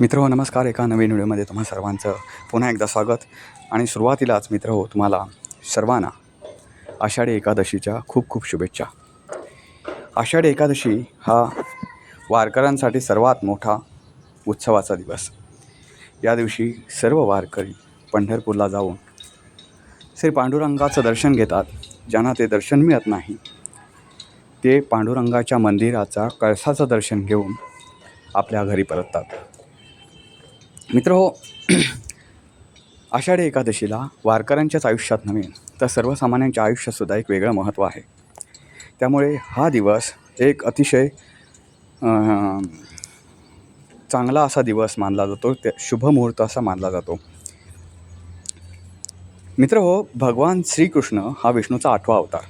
मित्र हो नमस्कार एका नवीन व्हिडिओमध्ये तुम्हा सर्वांचं पुन्हा एकदा स्वागत. आणि सुरुवातीलाच मित्र हो तुम्हाला सर्वांना आषाढी एकादशीच्या खूप खूप शुभेच्छा. आषाढी एकादशी हा वारकऱ्यांसाठी सर्वात मोठा उत्सवाचा दिवस. या दिवशी सर्व वारकरी पंढरपूरला जाऊन श्री पांडुरंगाचं दर्शन घेतात ज्यांना ते दर्शन मिळत नाही. ते पांडुरंगाच्या मंदिराचा कळसाचं दर्शन घेऊन आपल्या घरी परततात. मित्र हो. आषाढी एकादशीला वारकऱ्यांच्याच आयुष्यात नव्हे तर सर्वसामान्यांच्या आयुष्यातसुद्धा एक वेगळं महत्त्व आहे. त्यामुळे हा दिवस एक अतिशय चांगला असा दिवस मानला जातो ते शुभ मुहूर्त असा मानला जातो. मित्र हो भगवान श्रीकृष्ण हा विष्णूचा आठवा अवतार.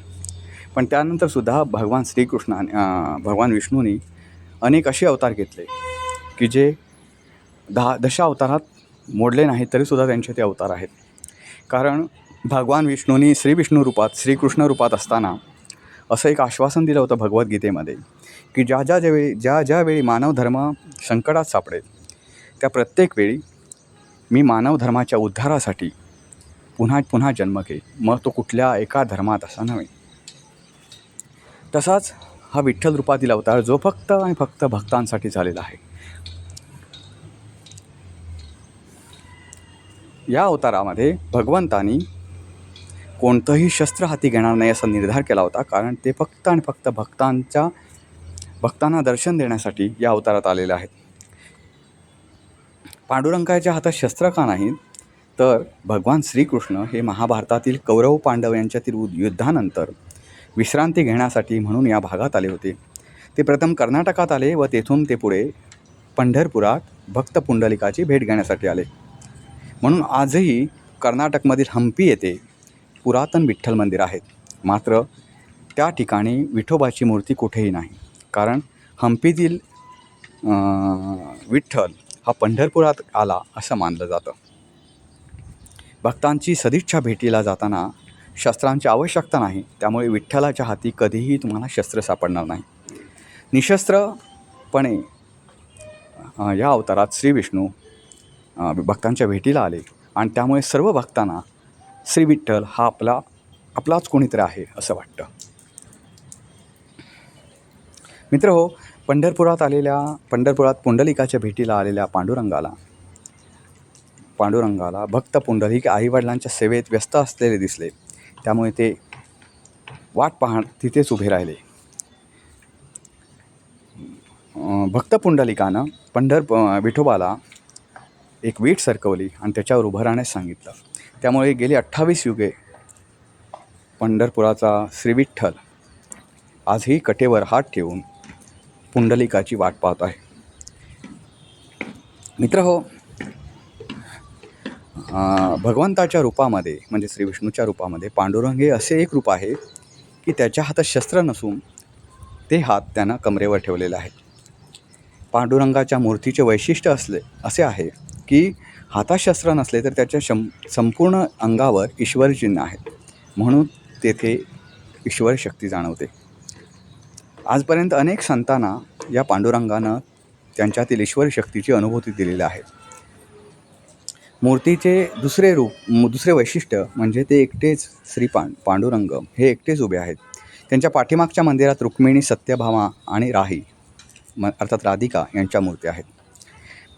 पण त्यानंतरसुद्धा भगवान श्रीकृष्णाने भगवान विष्णूंनी अनेक असे अवतार घेतले की जे दहा दशा अवतारात मोडले नाहीत तरीसुद्धा त्यांचे ते अवतार आहेत. कारण भगवान विष्णूंनी श्री विष्णू रूपात श्रीकृष्ण रूपात असताना असं एक आश्वासन दिलं होतं भगवद्गीतेमध्ये की ज्या ज्या ज्यावेळी ज्या ज्या वेळी मानव धर्म संकटात सापडेल त्या प्रत्येक वेळी मी मानव धर्माच्या उद्धारासाठी पुन्हा पुन्हा जन्म घेईल मग तो कुठल्या एका धर्मात असा नव्हे. तसाच हा विठ्ठल रूपातील अवतार जो फक्त आणि फक्त भक्तांसाठी झालेला आहे. या अवतारामध्ये भगवंतानी कोणतंही शस्त्र हाती घेणार नाही असा निर्धार केला होता. कारण ते फक्त आणि फक्त भक्तांच्या भक्तांना दर्शन देण्यासाठी या अवतारात आलेले आहेत. पांडुरंगाच्या हातात शस्त्र का नाहीत तर भगवान श्रीकृष्ण हे महाभारतातील कौरव पांडव यांच्यातील युद्धानंतर विश्रांती घेण्यासाठी म्हणून या भागात आले होते. ते प्रथम कर्नाटकात आले व तेथून ते पुढे पंढरपुरात भक्त पुंडलिकाची भेट घेण्यासाठी आले. म्हणून आजही कर्नाटकमधील हम्पी येथे पुरातन विठ्ठल मंदिर आहेत. मात्र त्या ठिकाणी विठोबाची मूर्ती कुठेही नाही. कारण हम्पीतील विठ्ठल हा पंढरपुरात आला असं मानलं जातं. भक्तांची सदिच्छा भेटीला जाताना शस्त्रांची आवश्यकता नाही. त्यामुळे विठ्ठलाच्या हाती कधीही तुम्हाला शस्त्र सापडणार नाही. निशस्त्रपणे या अवतारात श्री विष्णू भक्तांच्या भेटीला आले. आणि त्यामुळे सर्व भक्तांना श्री विठ्ठल हा आपला आपलाच कोणीतरी आहे असं वाटतं. मित्र हो पंढरपुरात आलेल्या पंढरपुरात पुंडलिकाच्या भेटीला आलेल्या पांडुरंगाला पांडुरंगाला भक्त पुंडलिक आईवडिलांच्या सेवेत व्यस्त असलेले दिसले. त्यामुळे ते वाट पाहण तिथेच उभे राहिले. भक्त पुंडलिकानं पंढर विठोबाला एक वीट सरकवली आणि त्याच्यावर उभं राहण्यास सांगितलं. त्यामुळे गेली अठ्ठावीस युगे. पंढरपुराचा श्रीविठ्ठल आजही कटेवर हात ठेवून पुंडलिकाची वाट पाहत आहे. मित्र हो भगवंताच्या रूपामध्ये म्हणजे श्री विष्णूच्या रूपामध्ये पांडुरंग हे असे एक रूप आहे की त्याच्या हातात शस्त्र नसून ते हात त्यानं कमरेवर ठेवलेले आहेत. पांडुरंगाच्या मूर्तीचे वैशिष्ट्य असले असे आहे की हातात शस्त्र नसले तर त्याच्या शं संपूर्ण अंगावर ईश्वर चिन्ह आहेत म्हणून तेथे ईश्वर शक्ती जाणवते. आजपर्यंत अनेक संतांना या पांडुरंगानं त्यांच्यातील ईश्वर शक्तीची अनुभूती दिलेली आहे. मूर्तीचे दुसरे रूप दुसरे वैशिष्ट्य म्हणजे ते एकटेच श्री पां पांडुरंग हे एकटेच उभे आहेत. त्यांच्या पाठीमागच्या मंदिरात रुक्मिणी सत्यभामा आणि राही म अर्थात राधिका यांच्या मूर्त्या आहेत.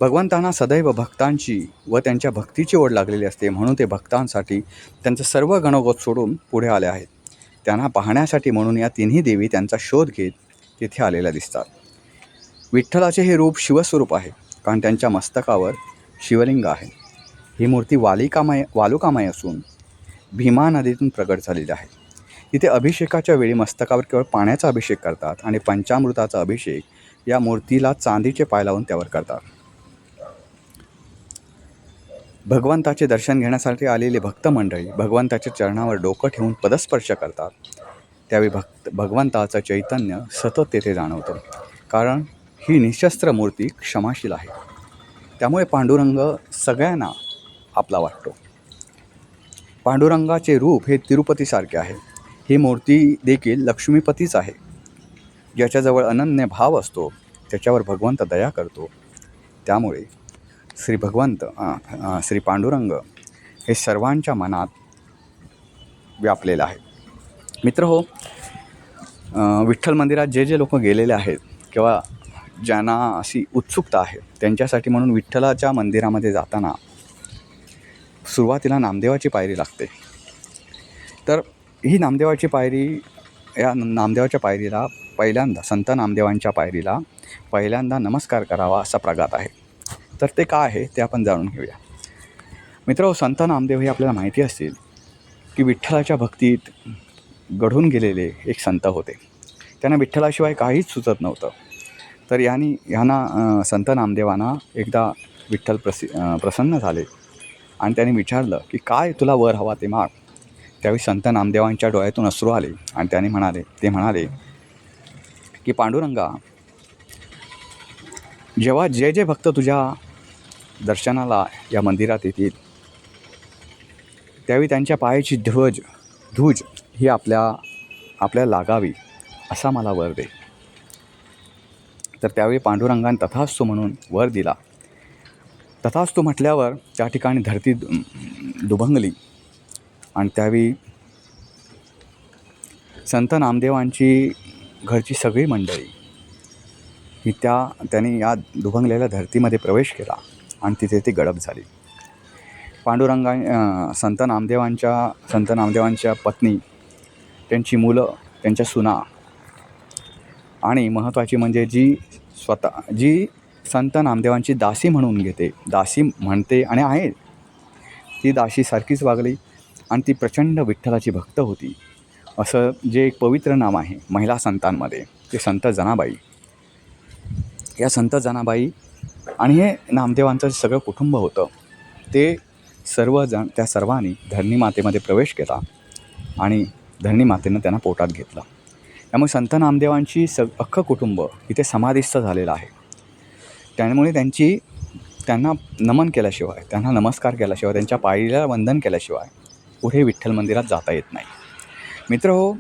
भगवंतांना सदैव भक्तांची व त्यांच्या भक्तीची ओढ लागलेली असते म्हणून ते भक्तांसाठी त्यांचं सर्व गणगोत सोडून पुढे आले आहेत. त्यांना पाहण्यासाठी म्हणून या तिन्ही देवी त्यांचा शोध घेत तिथे आलेल्या दिसतात. विठ्ठलाचे हे रूप शिवस्वरूप आहे कारण त्यांच्या मस्तकावर शिवलिंग आहे. ही मूर्ती वालिकामय वालुकामय असून भीमा नदीतून प्रगट झालेली आहे. इथे अभिषेकाच्या वेळी मस्तकावर केवळ पाण्याचा अभिषेक करतात आणि पंचामृताचा अभिषेक या मूर्तीला चांदीचे पाय लावून त्यावर करतात. भगवंताचे दर्शन घेण्यासाठी आलेले भक्त मंडळी भगवंताच्या चरणावर डोकं ठेवून पदस्पर्श करतात. त्यावेळी भक्त भगवंताचं चैतन्य सतत तेथे जाणवतं. कारण ही निशस्त्र मूर्ती क्षमाशील आहे. त्यामुळे पांडुरंग सगळ्यांना आपला वाटतो. पांडुरंगाचे रूप हे तिरुपतीसारखे आहे. ही मूर्ती देखील लक्ष्मीपतीच आहे. ज्याच्याजवळ अनन्य भाव असतो त्याच्यावर भगवंत दया करतो. त्यामुळे श्री भगवंत श्री पांडुरंग हे सर्वांच्या मनात व्यापलेलं आहे. मित्र हो विठ्ठल मंदिरात जे जे लोक गेलेले आहेत किंवा ज्यांना अशी उत्सुकता आहे त्यांच्यासाठी म्हणून विठ्ठलाच्या मंदिरामध्ये जाताना सुरुवातीला नामदेवाची पायरी लागते. तर ही नामदेवाची पायरी या नामदेवाच्या पायरीला पहिल्यांदा संत नामदेवांच्या पायरीला पहिल्यांदा नमस्कार करावा असा प्रघात आहे. तर ते काय आहे ते आपण जाणून घेऊया. मित्र संत नामदेव हे आपल्याला माहिती असतील की विठ्ठलाच्या भक्तीत घडून गेलेले एक संत होते. त्यांना विठ्ठलाशिवाय काहीच सुचत नव्हतं. तर यांनी ह्यांना संत नामदेवांना एकदा विठ्ठल प्रसि प्रसन्न झाले आणि त्यांनी विचारलं की काय तुला वर हवा ते माग? त्यावेळी संत नामदेवांच्या डोळ्यातून अश्रू आले आणि त्याने म्हणाले ते म्हणाले की पांडुरंगा जेव्हा जे जे भक्त तुझ्या दर्शनाला या मंदिरात येतील. त्यावेळी त्यांच्या पायाची ध्वज धूज ही आपल्या आपल्याला लागावी असा मला वर दे. तर त्यावेळी पांडुरंगान तथास्तु म्हणून वर दिला. तथास्तु म्हटल्यावर त्या ठिकाणी धरती दुभंगली. आणि त्यावेळी संत नामदेवांची घरची सगळी मंडळी ही त्या त्यांनी या दुभंगलेल्या धर्तीमध्ये प्रवेश केला. आणि तिथे ती गडप झाली. पांडुरंगा संत नामदेवांच्या संत नामदेवांच्या पत्नी त्यांची मुलं त्यांच्या सुना. आणि महत्त्वाची म्हणजे जी स्वतः जी संत नामदेवांची दासी म्हणून घेते दासी म्हणते आणि आहे. ती दासी सारखीच वागली आणि ती प्रचंड विठ्ठलाची भक्त होती. असं जे एक पवित्र नाम आहे महिला संतांमध्ये ते संत जनाबाई. या संत जनाबाई आणि हे नामदेवांचं जे सगळं कुटुंब होतं ते सर्वजण त्या सर्वांनी धरणी मातेमध्ये प्रवेश केला आणि धरणी मातेनं त्यांना पोटात घेतलं. त्यामुळे संत नामदेवांची स अख्खं कुटुंब इथे समाधिस्थ झालेलं आहे. त्यामुळे त्यांची त्यांना नमन केल्याशिवाय त्यांना नमस्कार केल्याशिवाय त्यांच्या पायीला वंदन केल्याशिवाय पुढे विठ्ठल मंदिरात जाता येत नाही. मित्र हो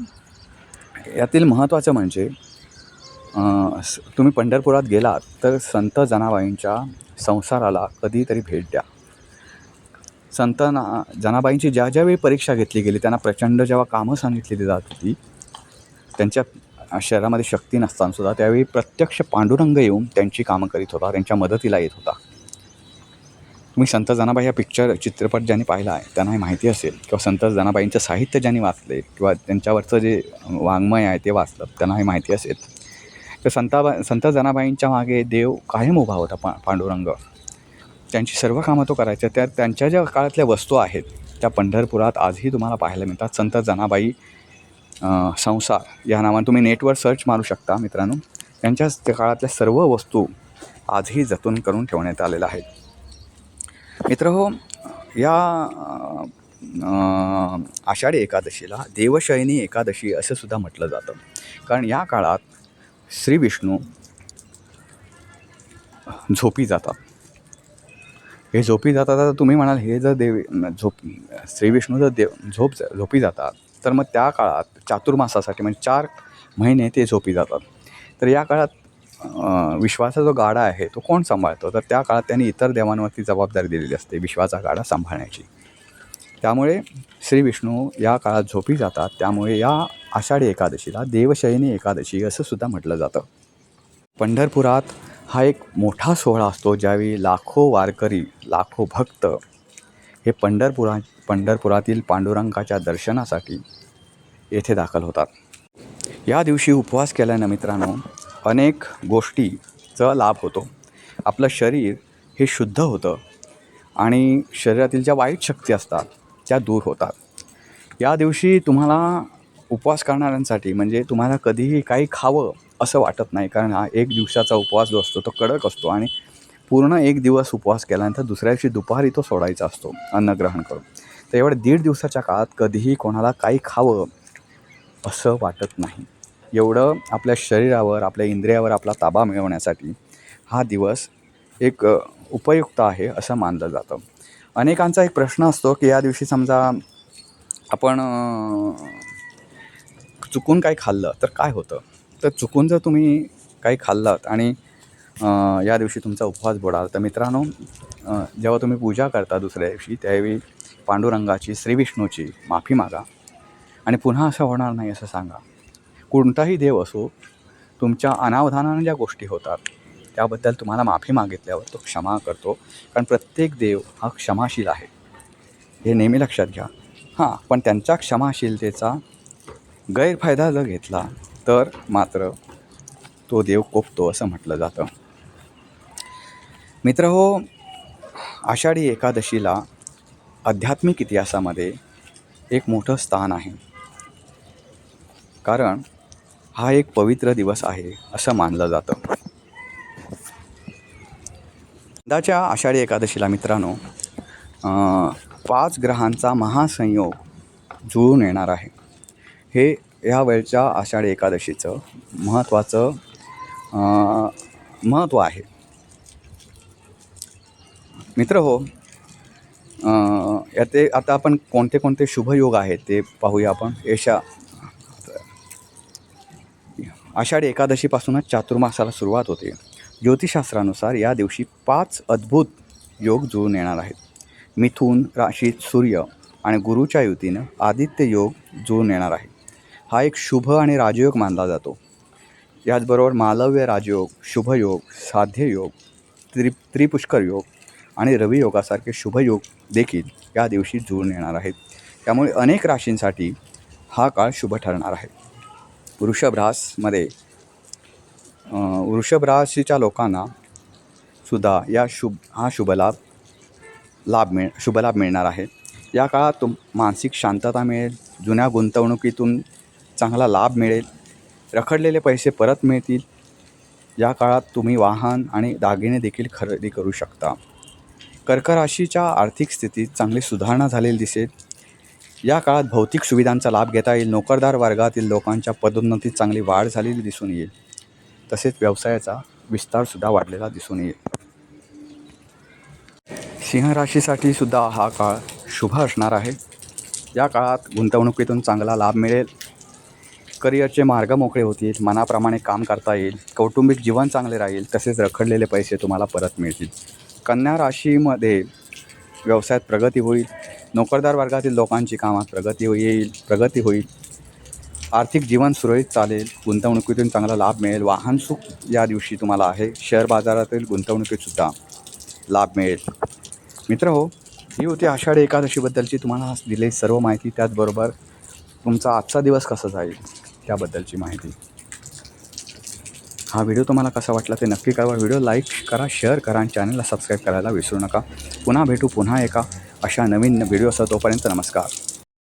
यातील महत्त्वाचं म्हणजे तुम्ही पंढरपुरात गेलात तर संत जनाबाईंच्या संसाराला कधीतरी भेट द्या. संत ना जनाबाईंची ज्या ज्यावेळी परीक्षा घेतली गेली त्यांना प्रचंड जेव्हा कामं सांगितलेली जात होती त्यांच्या शरीरामध्ये शक्ती नसतानासुद्धा त्यावेळी प्रत्यक्ष पांडुरंग येऊन त्यांची कामं करीत होता त्यांच्या मदतीला येत होता. तुम्ही संत जनाबाई हा पिक्चर चित्रपट ज्यांनी पाहिला आहे त्यांना हे माहिती असेल किंवा संत जनाबाईंचं साहित्य ज्यांनी वाचले किंवा त्यांच्यावरचं जे वाङ्मय आहे ते वाचलं त्यांना हे माहिती असेल. तर संताबा संत जनाबाईंच्या मागे देव कायम उभा होता पा पांडुरंग. त्यांची सर्व कामं तो करायच्या त्या त्यांच्या ज्या काळातल्या वस्तू आहेत त्या पंढरपुरात आजही तुम्हाला पाहायला मिळतात. संत जनाबाई संसार या नावाने तुम्ही नेटवर सर्च मारू शकता मित्रांनो. त्यांच्याच त्या काळातल्या सर्व वस्तू आजही जतून करून ठेवण्यात आलेल्या आहेत. मित्र हो या आषाढी एकादशीला देवशयनी एकादशी असं सुद्धा म्हटलं जातं. कारण या काळात श्री विष्णू झोपी जातात. हे झोपी जातात आता तुम्ही म्हणाल हे जर देव झोप श्री विष्णू जर देव झोप झोपी जातात तर मग त्या काळात चातुर्मासासाठी म्हणजे चार महिने ते झोपी जातात. तर या काळात विश्वाचा जो गाडा आहे तो कोण सांभाळतो? तर त्या काळात त्यांनी इतर देवांवरती जबाबदारी दिलेली असते विश्वाचा गाडा सांभाळण्याची. त्यामुळे श्री विष्णू या काळात झोपी जातात. त्यामुळे या आषाढी एकादशीला देवशयनी एकादशी असं सुद्धा म्हटलं जातं. पंढरपुरात हा एक मोठा सोहळा असतो ज्यावेळी लाखो वारकरी लाखो भक्त हे पंढरपुरा पंढरपुरातील पांडुरंगाच्या दर्शनासाठी येथे दाखल होतात. या दिवशी उपवास केल्यानं मित्रांनो अनेक गोष्टीचा लाभ होतो. आपलं शरीर हे शुद्ध होतं आणि शरीरातील ज्या वाईट शक्ती असतात त्या दूर होतात. या दिवशी तुम्हाला उपवास करणाऱ्यांसाठी म्हणजे तुम्हाला कधीही काही खावं असं वाटत नाही कारण हा एक दिवसाचा उपवास जो असतो तो कडक असतो आणि पूर्ण एक दिवस उपवास केल्यानंतर दुसऱ्या दिवशी दुपारी तो सोडायचा असतो अन्नग्रहण करून. तर एवढ्या दीड दिवसाच्या काळात कधीही कोणाला काही खावं असं वाटत नाही. एवढं आपल्या शरीरावर आपल्या इंद्रियावर आपला ताबा मिळवण्यासाठी हा दिवस एक उपयुक्त आहे असं मानलं जातं. अनेकांचा एक प्रश्न असतो की या दिवशी समजा आपण चुकून काही खाल्लं तर काय होतं? तर चुकून जर तुम्ही काही खाल्लात आणि या दिवशी तुमचा उपवास बुडाल तर मित्रांनो जेव्हा तुम्ही पूजा करता दुसऱ्या दिवशी त्यावेळी पांडुरंगाची श्रीविष्णूची माफी मागा आणि पुन्हा असं होणार नाही असं सांगा. कोणताही देव असो तुमच्या अनावधानाने ज्या गोष्टी होतात त्याबद्दल तुम्हाला माफी मागितल्यावर तो क्षमा करतो. कारण प्रत्येक देव हा क्षमाशील आहे. हे नेहमी लक्षात घ्या. हां पण त्यांच्या क्षमाशीलतेचा गैरफायदा जर घेतला तर मात्र तो देव कोपतो असं म्हटलं जातं. मित्र हो आषाढी एकादशीला आध्यात्मिक इतिहासामध्ये एक मोठं स्थान आहे. कारण हा एक पवित्र दिवस आहे असं मानलं जातं. यंदाच्या आषाढी एकादशीला मित्रांनो पाच ग्रहांचा महासंयोग जुळून येणार आहे. हे ह्या वेळच्या आषाढी एकादशीचं महत्त्वाचं महत्त्व आहे. मित्र हो याते आता आपण कोणते कोणते शुभयोग आहेत ते पाहूया आपण. यशा आषाढी एकादशीपासूनच चातुर्मासाला सुरुवात होते. ज्योतिषशास्त्रानुसार या दिवशी पाच अद्भुत योग जुळून येणार आहेत. मिथून राशीत सूर्य आणि गुरुच्या युतीनं आदित्य योग जुळून येणार आहे. हा एक शुभ आणि राजयोग मानला जातो. याचबरोबर मालव्य राजयोग शुभयोग साध्ययोग त्रि त्रिपुष्कर योग आणि रवियोगासारखे शुभयोग देखील या दिवशी जुळून येणार आहेत. त्यामुळे अनेक राशींसाठी हा काळ शुभ ठरणार आहे. वृषभ रासमध्ये वृषभ राशीच्या लोकांना सुद्धा या शुभ हा शुभलाभ लाभ मिळ शुभलाभ मिळणार आहे. या काळात तुम मानसिक शांतता मिळेल जुन्या गुंतवणुकीतून चांगला लाभ मिळेल रखडलेले पैसे परत मिळतील. या काळात तुम्ही वाहन आणि दागिने देखील खरेदी करू शकता. कर्क राशीच्या आर्थिक स्थितीत चांगली सुधारणा झालेली दिसेल. या काळात भौतिक सुविधांचा लाभ घेता येईल. नोकरदार वर्गातील लोकांच्या पदोन्नतीत चांगली वाढ झालेली दिसून येईल. तसेच व्यवसायाचा विस्तारसुद्धा वाढलेला दिसून येईल. सिंह राशीसाठी सुद्धा हा काळ शुभ असणार आहे. या काळात गुंतवणुकीतून चांगला लाभ मिळेल. करिअरचे मार्ग मोकळे होतील मनाप्रमाणे काम करता येईल कौटुंबिक जीवन चांगले राहील तसेच रखडलेले पैसे तुम्हाला परत मिळतील. कन्या राशीमध्ये व्यवसायात प्रगती होईल. नोकरदार वर्गातील लोकांची कामात प्रगती येईल प्रगती होईल. आर्थिक जीवन सुरळीत चालेल गुंतवणुकीतून चांगला लाभ मिळेल वाहन सुख या दिवशी तुम्हाला आहे शेअर बाजारातील गुंतवणुकीतसुद्धा लाभ मिळेल. मित्र हो ही होती आषाढी एकादशीबद्दलची तुम्हाला दिलेली सर्व माहिती त्याचबरोबर तुमचा आजचा दिवस कसा जाईल त्याबद्दलची माहिती. हा व्हिडिओ तुम्हाला कसा वाटला ते नक्की कळवा. व्हिडिओ लाईक करा शेअर करा आणि चॅनलला सबस्क्राईब करायला विसरू नका. पुन्हा भेटू पुन्हा एका अशा नवीन व्हिडिओसह तोपर्यंत नमस्कार.